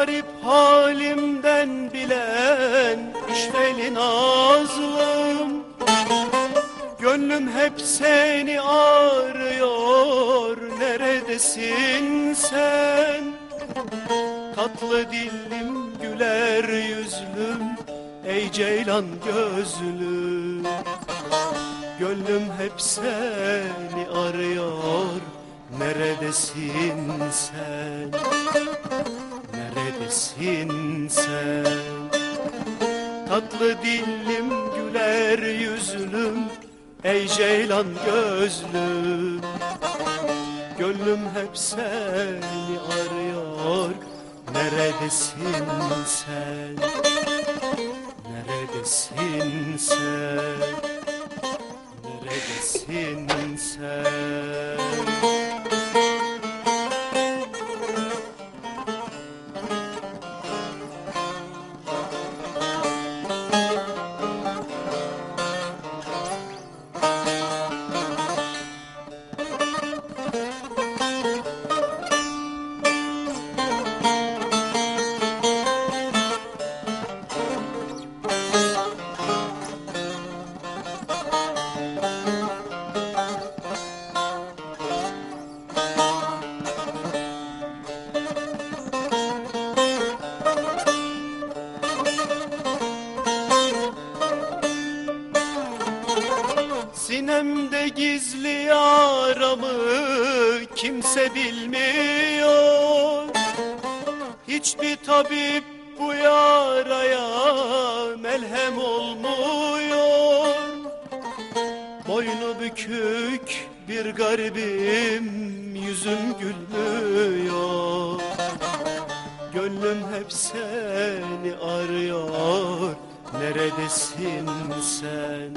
garip halimden bilen işveli nazlım. Gönlüm hep seni arıyor neredesin sen? Tatlı dilim güler yüzlüm ey ceylan gözlüm. Gönlüm hep seni arıyor. Neredesin sen? Neredesin sen? Tatlı dillim güler yüzlüm Ey ceylan gözlüm. Gönlüm hep seni arıyor. Neredesin sen? Neredesin sen? Neredesin sen Sinemde gizli yaramı kimse bilmiyor. Hiçbir tabip bu yaraya melhem olmuyor. Boynu bükük bir garibim yüzüm gülmüyor. Gönlüm hep seni arıyor Neredesin sen?